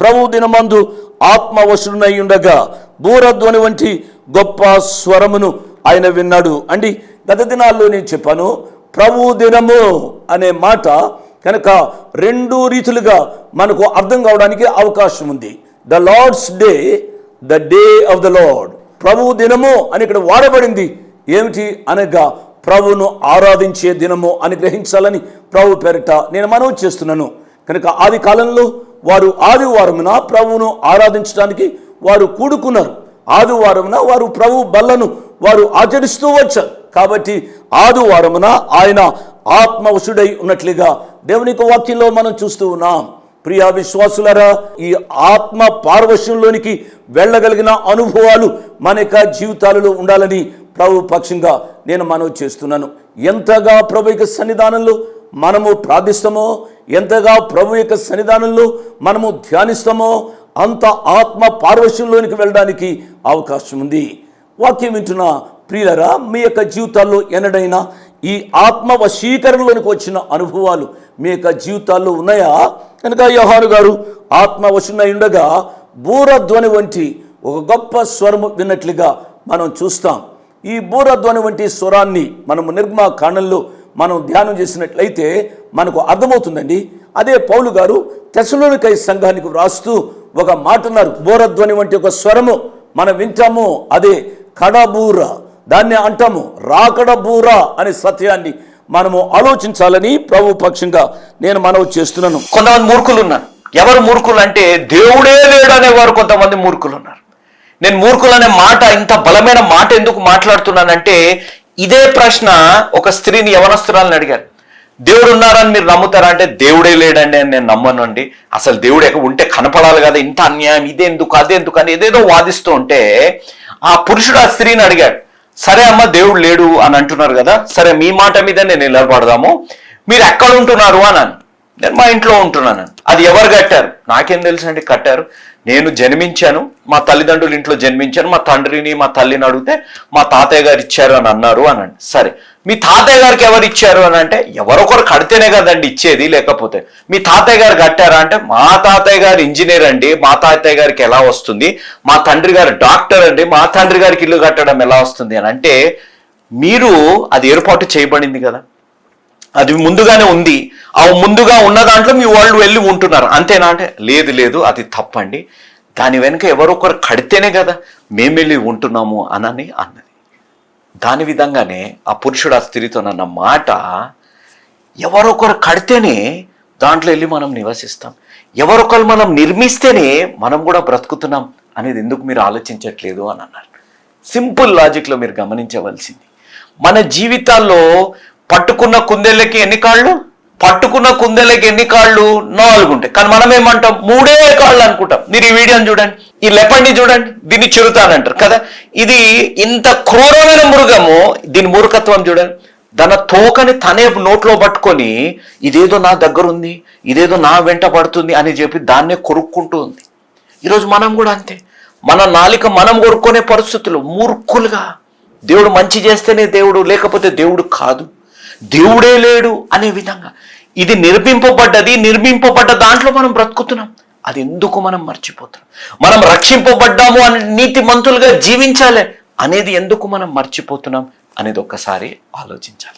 ప్రభు దినమందు ఆత్మవశుడునై ఉండగా బూరధ్వని వంటి గొప్ప స్వరమును ఆయన విన్నాడు. అండి గత దినాల్లో నేను చెప్పాను ప్రభు దినము అనే మాట కనుక రెండు రీతులుగా మనకు అర్థం కావడానికి అవకాశం ఉంది. The lord's day the day of the lord ప్రభు దినము అని ఇక్కడ వాడబడింది. ఏమిటి అనగా ప్రభువును ఆరాధించే దినము అని గ్రహించాలని ప్రభు పేరిట నేను మనవి చేస్తున్నాను. కనుక ఆది కాలంలో వారు ఆదివారమున ప్రభువును ఆరాధించడానికి వారు కూడుకున్నారు. ఆదివారమున వారు ప్రభు బల్లను వారు ఆచరిస్తూ వచ్చారు. కాబట్టి ఆదివారమున ఆయన ఆత్మవశుడై ఉన్నట్లుగా దేవుని వాక్యంలో మనం చూస్తూ ఉన్నాం. ప్రియా విశ్వాసులరా ఈ ఆత్మ పార్వశ్యంలోనికి వెళ్ళగలిగిన అనుభవాలు మన యొక్క జీవితాలలో ఉండాలని ప్రభు పక్షంగా నేను మనవి చేస్తున్నాను. ఎంతగా ప్రభు యొక్క సన్నిధానంలో మనము ప్రార్థిస్తామో ఎంతగా ప్రభు యొక్క సన్నిధానంలో మనము ధ్యానిస్తామో అంత ఆత్మ పార్వశ్యంలోనికి వెళ్ళడానికి అవకాశం ఉంది. వాక్యం వింటున్న ప్రియులరా మీ యొక్క జీవితాల్లో ఎన్నడైనా ఈ ఆత్మ వశీకరణలోనికి వచ్చిన అనుభవాలు మీ యొక్క జీవితాల్లో ఉన్నాయా? కనుక యోహాను గారు ఆత్మ వశునై ఉండగా బూరధ్వని వంటి ఒక గొప్ప స్వరము విన్నట్లుగా మనం చూస్తాం. ఈ బూరధ్వని వంటి స్వరాన్ని మనము నిర్మా కాండంలో మనం ధ్యానం చేసినట్లయితే మనకు అర్థమవుతుందండి. అదే పౌలు గారు తెసలోనికై సంఘానికి వ్రాస్తూ ఒక మాట అన్నారు. బూరధ్వని వంటి ఒక స్వరము. మనం వింటాము అదే కడబూర. దాన్ని అంటాము రాకడబూర అనే సత్యాన్ని మనము ఆలోచించాలని ప్రభు పక్షంగా నేను మనవి చేస్తున్నాను. కొంతమంది మూర్ఖులు ఉన్నారు. ఎవరు మూర్ఖులు అంటే దేవుడే లేడు అనేవారు కొంతమంది మూర్ఖులు ఉన్నారు. నేను మూర్ఖులు అనే మాట ఇంత బలమైన మాట ఎందుకు మాట్లాడుతున్నానంటే ఇదే ప్రశ్న ఒక స్త్రీని యవనస్తురాలని అడిగారు. దేవుడు ఉన్నారని మీరు నమ్ముతారా? అంటే దేవుడే లేడండి అని నేను నమ్మను అండి. అసలు దేవుడు ఎక్కడ ఉంటే కనపడాలి కదా ఇంత అన్యాయం ఇదేందుకు అదే ఎందుకు అని ఏదేదో వాదిస్తూ ఉంటే ఆ పురుషుడు ఆ స్త్రీని అడిగాడు. సరే అమ్మ దేవుడు లేడు అని అంటున్నారు కదా సరే మీ మాట మీద నేను నిలబడదాము. మీరు ఎక్కడ ఉంటున్నారు? అని నేను మా ఇంట్లో ఉంటున్నాను అది ఎవరు కట్టారు? నాకేం తెలుసు అండి కట్టారు. నేను జన్మించాను మా తల్లిదండ్రులు ఇంట్లో జన్మించాను మా తండ్రిని మా తల్లిని అడిగితే మా తాతయ్య గారు ఇచ్చారు అని అన్నారు అని అంటే. సరే మీ తాతయ్య గారికి ఎవరు ఇచ్చారు అని అంటే ఎవరొకరు కడితేనే కదండి ఇచ్చేది లేకపోతే మీ తాతయ్య గారు కట్టారా అంటే మా తాతయ్య గారు ఇంజనీర్ అండి మా తాతయ్య గారికి ఎలా వస్తుంది మా తండ్రి గారు డాక్టర్ అండి మా తండ్రి గారికి ఇల్లు కట్టడం ఎలా వస్తుంది అని అంటే మీరు అది ఏర్పాటు చేయబడింది కదా అది ముందుగానే ఉంది. ఆ ముందుగా ఉన్న దాంట్లో మీ వాళ్ళు వెళ్ళి ఉంటున్నారు. అంతేనా అంటే లేదు లేదు అది తప్పండి. దాని వెనుక ఎవరొకరు కడితేనే కదా మేము వెళ్ళి ఉంటున్నాము అనని అన్నది. దాని విధంగానే ఆ పురుషుడు ఆ స్త్రీతో అన్న మాట ఎవరొకరు కడితేనే దాంట్లో వెళ్ళి మనం నివసిస్తాం. ఎవరొకరు మనం నిర్మిస్తేనే మనం కూడా బ్రతుకుతున్నాం అనేది ఎందుకు మీరు ఆలోచించట్లేదు అని అన్నారు. సింపుల్ లాజిక్లో మీరు గమనించవలసింది. మన జీవితాల్లో పట్టుకున్న కుందేళ్ళకి ఎన్ని కాళ్ళు? పట్టుకున్న కుందేళ్ళకి ఎన్ని కాళ్ళు? నాలుగు ఉంటాయి కానీ మనం ఏమంటాం మూడే కాళ్ళు అనుకుంటాం. మీరు ఈ వీడియోని చూడండి. ఈ లెపండి చూడండి. దీన్ని చిరుతానంటారు కదా. ఇది ఇంత క్రూరమైన మృగము. దీని మూర్ఖత్వం చూడండి. తన తోకని తనే నోట్లో పట్టుకొని ఇదేదో నా దగ్గర ఉంది ఇదేదో నా వెంట పడుతుంది అని చెప్పి దాన్నే కొరుక్కుంటూ ఉంది. ఈరోజు మనం కూడా అంతే. మన నాలిక మనం కొరుక్కునే పరిస్థితులు మూర్ఖులుగా. దేవుడు మంచి చేస్తేనే దేవుడు లేకపోతే దేవుడు కాదు. దేవుడే లేడు అనే విధంగా. ఇది నిర్మింపబడ్డది నిర్మింపబడ్డ దాంట్లో మనం బ్రతుకుతున్నాం. అది ఎందుకు మనం మర్చిపోతున్నాం మనం రక్షింపబడ్డాము అని నీతి మంతులుగా జీవించాలి అనేది ఎందుకు మనం మర్చిపోతున్నాం అనేది ఒక్కసారి ఆలోచించాలి.